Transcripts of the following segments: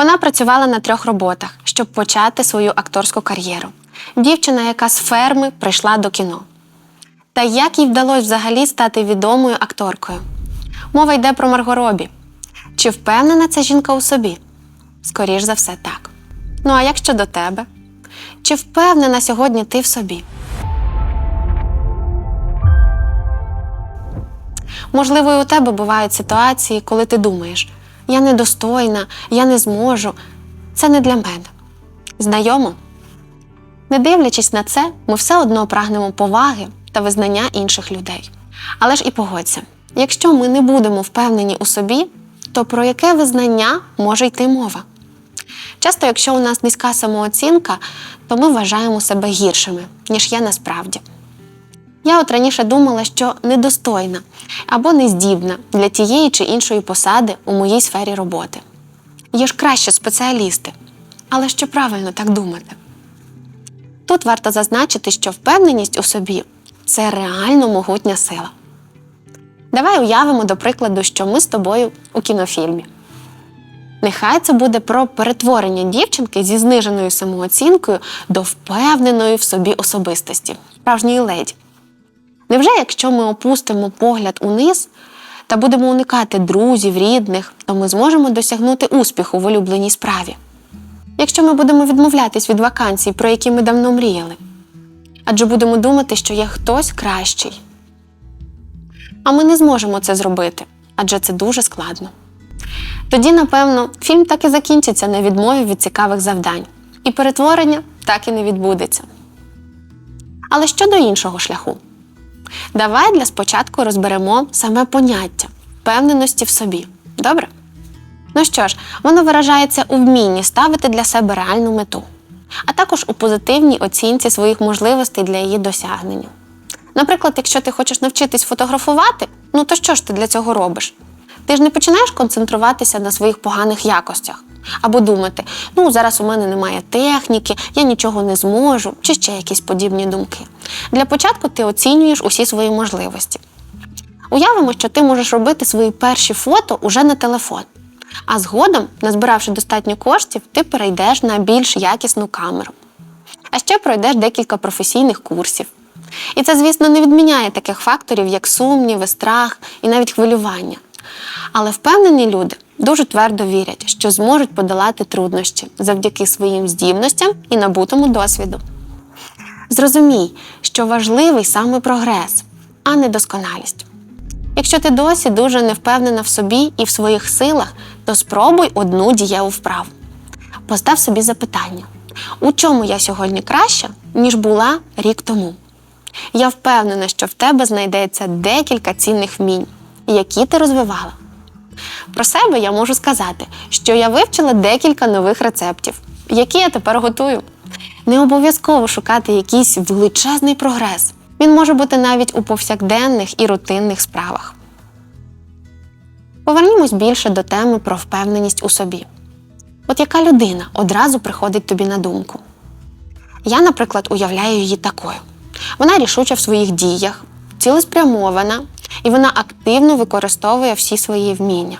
Вона працювала на трьох роботах, щоб почати свою акторську кар'єру. Дівчина, яка з ферми прийшла до кіно. Та як їй вдалося взагалі стати відомою акторкою? Мова йде про Марго Робі. Чи впевнена ця жінка у собі? Скоріш за все, так. Ну а як щодо тебе? Чи впевнена сьогодні ти в собі? Можливо, і у тебе бувають ситуації, коли ти думаєш: я недостойна, я не зможу, це не для мене. Знайомо? Не дивлячись на це, ми все одно прагнемо поваги та визнання інших людей. Але ж і погодься, якщо ми не будемо впевнені у собі, то про яке визнання може йти мова? Часто, якщо у нас низька самооцінка, то ми вважаємо себе гіршими, ніж є насправді. Я от раніше думала, що недостойна або нездібна для тієї чи іншої посади у моїй сфері роботи. Є ж краще спеціалісти, але що правильно так думати? Тут варто зазначити, що впевненість у собі це реально могутня сила. Давай уявимо, до прикладу, що ми з тобою у кінофільмі. Нехай це буде про перетворення дівчинки зі зниженою самооцінкою до впевненої в собі особистості, справжньої леді. Невже, якщо ми опустимо погляд униз та будемо уникати друзів, рідних, то ми зможемо досягнути успіху в улюбленій справі? Якщо ми будемо відмовлятись від вакансій, про які ми давно мріяли, адже будемо думати, що є хтось кращий. А ми не зможемо це зробити, адже це дуже складно. Тоді, напевно, фільм так і закінчиться на відмові від цікавих завдань, і перетворення так і не відбудеться. Але щодо іншого шляху, давай для спочатку розберемо саме поняття впевненості в собі. Добре? Ну що ж, воно виражається у вмінні ставити для себе реальну мету, а також у позитивній оцінці своїх можливостей для її досягнення. Наприклад, якщо ти хочеш навчитись фотографувати, ну то що ж ти для цього робиш? Ти ж не починаєш концентруватися на своїх поганих якостях або думати, ну зараз у мене немає техніки, я нічого не зможу, чи ще якісь подібні думки. Для початку ти оцінюєш усі свої можливості. Уявимо, що ти можеш робити свої перші фото уже на телефон. А згодом, назбиравши достатньо коштів, ти перейдеш на більш якісну камеру. А ще пройдеш декілька професійних курсів. І це, звісно, не відміняє таких факторів, як сумніви, страх і навіть хвилювання. Але впевнені люди дуже твердо вірять, що зможуть подолати труднощі завдяки своїм здібностям і набутому досвіду. Зрозумій, що важливий саме прогрес, а не досконалість. Якщо ти досі дуже не впевнена в собі і в своїх силах, то спробуй одну дієву вправу. Постав собі запитання: у чому я сьогодні краща, ніж була рік тому? Я впевнена, що в тебе знайдеться декілька цінних вмінь, які ти розвивала. Про себе я можу сказати, що я вивчила декілька нових рецептів, які я тепер готую. Не обов'язково шукати якийсь величезний прогрес. Він може бути навіть у повсякденних і рутинних справах. Повернімось більше до теми про впевненість у собі. От яка людина одразу приходить тобі на думку? Я, наприклад, уявляю її такою. Вона рішуча в своїх діях, цілеспрямована, і вона активно використовує всі свої вміння.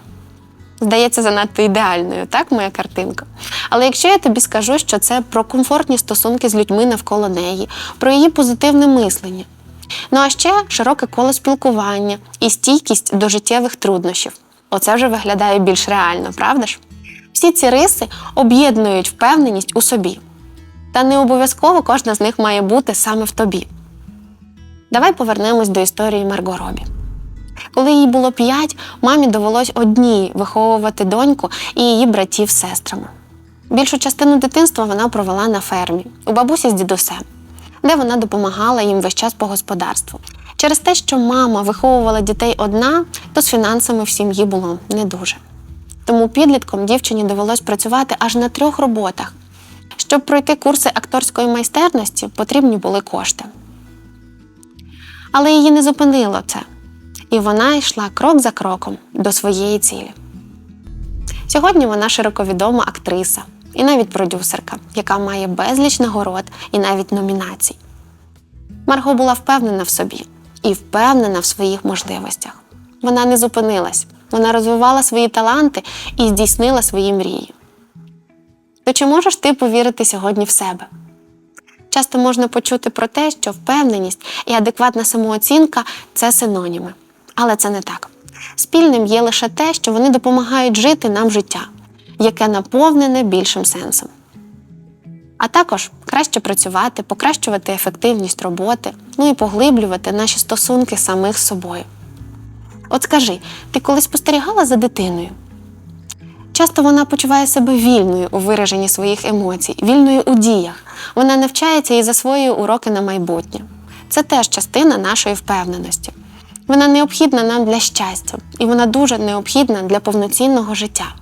Здається, занадто ідеальною, так, моя картинка. Але якщо я тобі скажу, що це про комфортні стосунки з людьми навколо неї, про її позитивне мислення, ну а ще широке коло спілкування і стійкість до життєвих труднощів. Оце вже виглядає більш реально, правда ж? Всі ці риси об'єднують впевненість у собі. Та не обов'язково кожна з них має бути саме в тобі. Давай повернемось до історії Марго Робі. Коли їй було п'ять, мамі довелось одній виховувати доньку і її братів з сестрами. Більшу частину дитинства вона провела на фермі, у бабусі з дідусем, де вона допомагала їм весь час по господарству. Через те, що мама виховувала дітей одна, то з фінансами в сім'ї було не дуже. Тому підлітком дівчині довелось працювати аж на трьох роботах. Щоб пройти курси акторської майстерності, потрібні були кошти. Але її не зупинило це, і вона йшла крок за кроком до своєї цілі. Сьогодні вона широковідома актриса і навіть продюсерка, яка має безліч нагород і навіть номінацій. Марго була впевнена в собі і впевнена в своїх можливостях. Вона не зупинилась, вона розвивала свої таланти і здійснила свої мрії. то чи можеш ти повірити сьогодні в себе? Часто можна почути про те, що впевненість і адекватна самооцінка це синоніми. Але це не так. Спільним є лише те, що вони допомагають жити нам життя, яке наповнене більшим сенсом. А також краще працювати, покращувати ефективність роботи, ну і поглиблювати наші стосунки самих з собою. От скажи, ти колись спостерігала за дитиною? Часто вона почуває себе вільною у вираженні своїх емоцій, вільною у діях. Вона навчається і засвоює уроки на майбутнє. Це теж частина нашої впевненості. Вона необхідна нам для щастя, і вона дуже необхідна для повноцінного життя.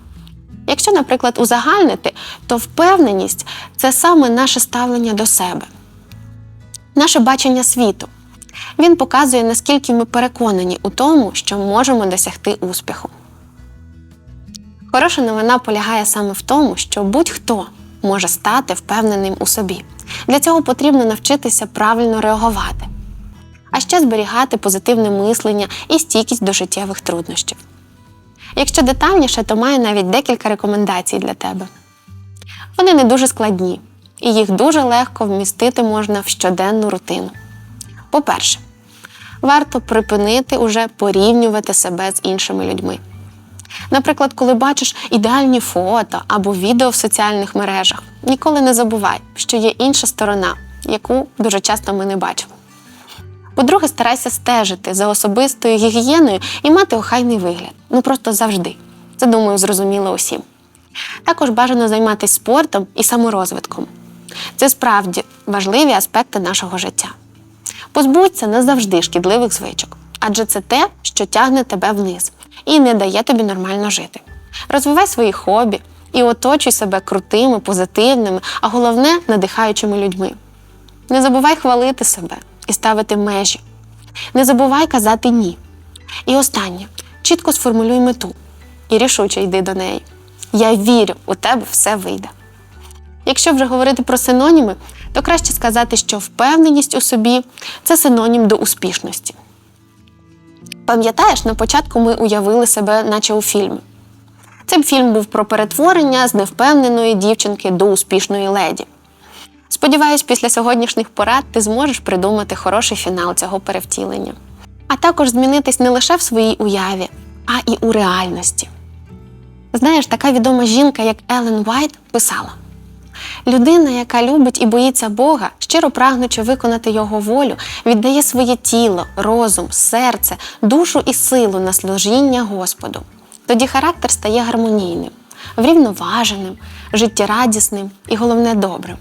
Якщо, наприклад, узагальнити, то впевненість це саме наше ставлення до себе, наше бачення світу. Він показує, наскільки ми переконані у тому, що можемо досягти успіху. Хороша новина полягає саме в тому, що будь-хто може стати впевненим у собі. Для цього потрібно навчитися правильно реагувати, а ще зберігати позитивне мислення і стійкість до життєвих труднощів. Якщо детальніше, то маю навіть декілька рекомендацій для тебе. Вони не дуже складні, і їх дуже легко вмістити можна в щоденну рутину. По-перше, варто припинити уже порівнювати себе з іншими людьми. Наприклад, коли бачиш ідеальні фото або відео в соціальних мережах, ніколи не забувай, що є інша сторона, яку дуже часто ми не бачимо. По-друге, старайся стежити за особистою гігієною і мати охайний вигляд. Ну просто завжди. Це, думаю, зрозуміло усім. Також бажано займатися спортом і саморозвитком. Це справді важливі аспекти нашого життя. Позбудься назавжди шкідливих звичок, адже це те, що тягне тебе вниз і не дає тобі нормально жити. Розвивай свої хобі і оточуй себе крутими, позитивними, а головне надихаючими людьми. Не забувай хвалити себе і ставити межі. Не забувай казати ні. І останнє чітко сформулюй мету і рішуче йди до неї. Я вірю, у тебе все вийде. Якщо вже говорити про синоніми, то краще сказати, що впевненість у собі це синонім до успішності. Пам'ятаєш, на початку ми уявили себе, наче у фільмі. Цей фільм був про перетворення з невпевненої дівчинки до успішної леді. Сподіваюсь, після сьогоднішніх порад ти зможеш придумати хороший фінал цього перевтілення, а також змінитись не лише в своїй уяві, а і у реальності. Знаєш, така відома жінка, як Елен Вайт, писала: людина, яка любить і боїться Бога, щиро прагнучи виконати Його волю, віддає своє тіло, розум, серце, душу і силу на служіння Господу. Тоді характер стає гармонійним, врівноваженим, життєрадісним і головне добрим.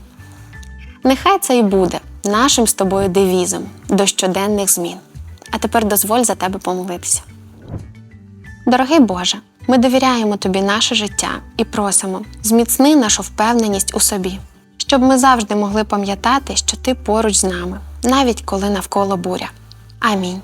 Нехай це і буде нашим з тобою девізом до щоденних змін. А тепер дозволь за тебе помолитися. Дорогий Боже, ми довіряємо Тобі наше життя і просимо, зміцни нашу впевненість у собі, щоб ми завжди могли пам'ятати, що Ти поруч з нами, навіть коли навколо буря. Амінь.